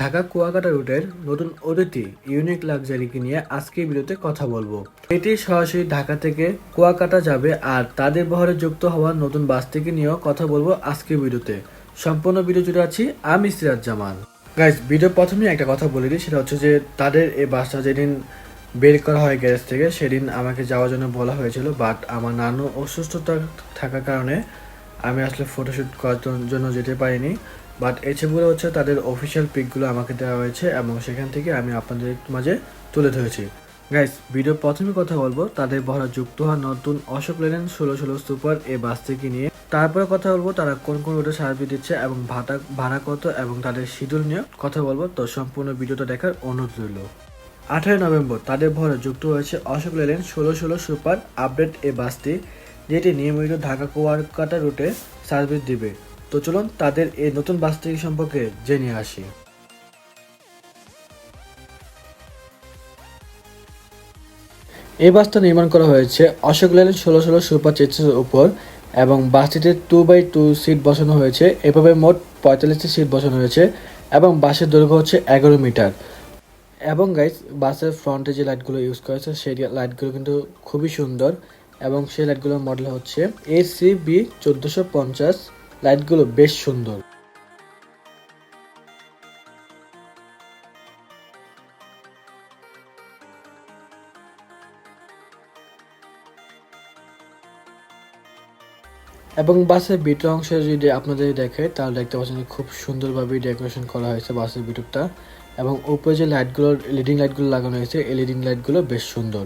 ঢাকা কুয়াকাটা রুটের নতুন অতিথি, ইউনিক লাক্সারিকে নিয়ে আজকে ভিডিওতে কথা বলব। এটি সরাসরি ঢাকা থেকে কুয়াকাটা যাবে আর তাদের বহরে যুক্ত হওয়া নতুন বাসটিকে নিয়েও কথা বলব আজকে ভিডিওতে। সম্পূর্ণ ভিডিও জুড়ে আছি আমি সিরাজ জামান। গাইজ ভিডিও প্রথমেই একটা কথা বলে দিই, সেটা হচ্ছে যে তাদের এই বাসটা যেদিন বের করা হয় গ্যারেজ থেকে, সেদিন আমাকে যাওয়ার জন্য বলা হয়েছিল বাট আমার নানু অসুস্থতা থাকার কারণে আমি আসলে ফটোশ্যুট করার জন্য যেতে পারিনি। বাট এই ছবিগুলো হচ্ছে তাদের অফিসিয়াল পিকগুলো আমাকে দেওয়া হয়েছে এবং সেখান থেকে আমি আপনাদের মাঝে তুলে ধরেছি। গাইস ভিডিও প্রথমে কথা বলব, তাদের ভরা যুক্ত হওয়া নতুন অশোক লেলেন ষোলো ষোলো সুপার এই বাসটিকে নিয়ে। তারপরে কথা বলব তারা কোন কোন রুটে সার্ভিস দিচ্ছে এবং ভাড়া ভাড়া কত এবং তাদের শিডিউল নিয়ে কথা বলব। তো সম্পূর্ণ ভিডিওটা দেখার অনুরোধ রইল। আঠারোই নভেম্বর, তাদের ভরে যুক্ত হয়েছে অশোক লেলেন ষোলো ষোলো সুপার আপডেট এ বাসটি, যেটি নিয়মিত ঢাকা কুয়ারকাটা রুটে সার্ভিস দিবে। তো চলুন তাদের এই নতুন বাসটি সম্পর্কে জেনে আসি। এই বাসটা নির্মাণ করা হয়েছে অশোক লেলেন ষোলো ষোলো সুপার চেসের উপর এবং বাসটিতে টু বাই টু সিট বসানো হয়েছে। এভাবে মোট পঁয়তাল্লিশটি সিট বসানো হয়েছে এবং বাসের দৈর্ঘ্য হচ্ছে এগারো মিটার। এবং গাইজ বাসের ফ্রন্টে যে লাইটগুলো ইউজ করেছে সেই লাইটগুলো কিন্তু খুবই সুন্দর এবং সেই লাইটগুলোর মডেল হচ্ছে এ সি বি চোদ্দোশো পঞ্চাশ লাইটগুলো বেশ সুন্দর। এবং বাসের ভিতর অংশে যদি আপনাদের দেখে, তাহলে দেখতে পাচ্ছেন খুব সুন্দরভাবে ডেকোরেশন করা হয়েছে বাসের ভিতরটা। এবং উপরে যে লাইটগুলো লিডিং লাইটগুলো লাগানো হয়েছে এই লাইটগুলো বেশ সুন্দর।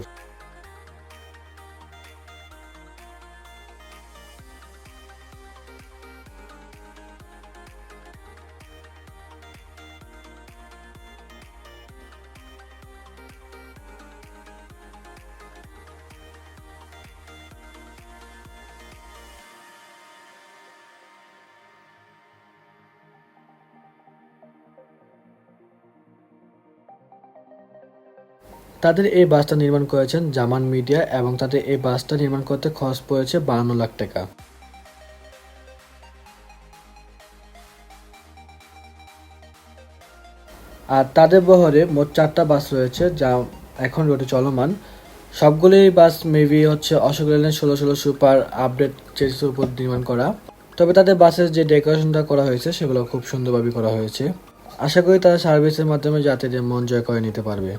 তাদের এই বাসটা নির্মাণ করেছেন জামান মিডিয়া এবং তাদের এই বাসটা নির্মাণ করতে খরচ পড়েছে বাহান্ন লাখ টাকা। আর তাদের বহরে মোট চারটা বাস রয়েছে যা এখন রোডে চলমান। সবগুলোই বাস মেবি হচ্ছে অশোক লেনের ষোলো ষোলো সুপার আপডেট চেসের উপর নির্মাণ করা। তবে তাদের বাসের যে ডেকোরেশনটা করা হয়েছে সেগুলো খুব সুন্দরভাবে করা হয়েছে। আশা করি তারা সার্ভিসের মাধ্যমে যাত্রীদের মন জয় করে নিতে পারবে।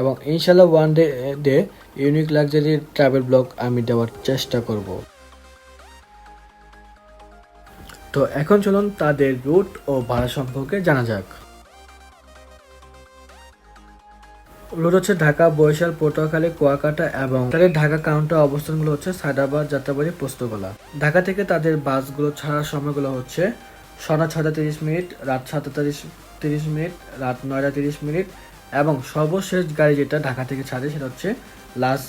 এবং ইনশাল্লাহ one day day unique luxury travel blog আমি দেওয়ার চেষ্টা করব। তো এখন চলুন তাদের রুট ও ভাড়া সম্পর্কে জানা যাক। রুট হচ্ছে ঢাকা, বরিশাল, পটুয়াখালী, কুয়াকাটা এবং তাদের ঢাকা কাউন্টার অবস্থানগুলো হচ্ছে সায়দাবাদ যাত্রাবাড়ি, পোস্তগোলা। ঢাকা থেকে তাদের বাসগুলো ছাড়ার সময়গুলো হচ্ছে সন্ধ্যা ছটা তিরিশ মিনিট, রাত সাতটা তিরিশ মিনিট, রাত নয়টা তিরিশ মিনিট এবং সর্বশেষ গাড়ি যেটা ঢাকা থেকে ছাড়ে সেটা হচ্ছে লাস্ট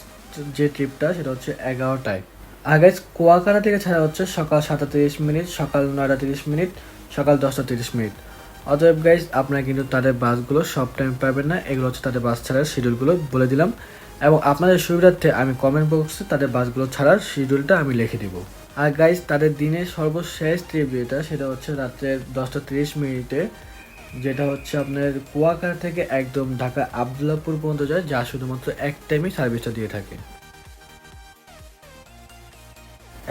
যে ট্রিপটা সেটা হচ্ছে এগারোটায়। আগে কুয়াকাটা থেকে ছাড়া হচ্ছে সকাল সাতটা তিরিশ মিনিট, সকাল নয়টা তিরিশ মিনিট, সকাল দশটা তিরিশ মিনিট। অতএব গাইজ আপনারা কিন্তু তাদের বাসগুলো সব টাইম পাবেন না, এগুলো হচ্ছে তাদের বাস ছাড়ার শিডিউলগুলো বলে দিলাম। এবং আপনাদের সুবিধার্থে আমি কমেন্ট বক্সে তাদের বাসগুলো ছাড়ার শিডিউলটা আমি লিখে দিব। আর গাইজ তাদের দিনের সর্বশেষ ট্রিপ যেটা সেটা হচ্ছে রাত্রে দশটা তিরিশ মিনিটে যেটা হচ্ছে আপনার কুয়াকাটা থেকে একদম ঢাকা আবদুল্লাপুর পর্যন্ত যায়, যা শুধুমাত্র এক টাইমই সার্ভিসটা দিয়ে থাকে।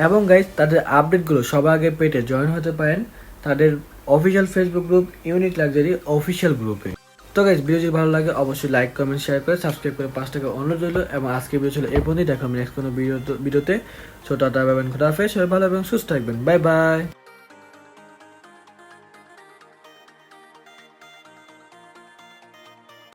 এবং গাইজ তাদের আপডেটগুলো সবার আগে পেটে জয়েন হতে পারেন তাদের official Facebook group unique luxury official গ্রুপে তো গাইজ ভিডিও যদি ভালো লাগে, অবশ্যই লাইক কমেন্ট শেয়ার করে সাবস্ক্রাইব করে পাঁচ টাকা অনুরোধ রইল। এবং আজকে ভিডিও ছিল এই পর্যন্তই। দেখা নেক্সট কোনো ভিডিও ভিডিওতে ছোট পাবেন সবাই ভালো এবং সুস্থ থাকবেন। Bye bye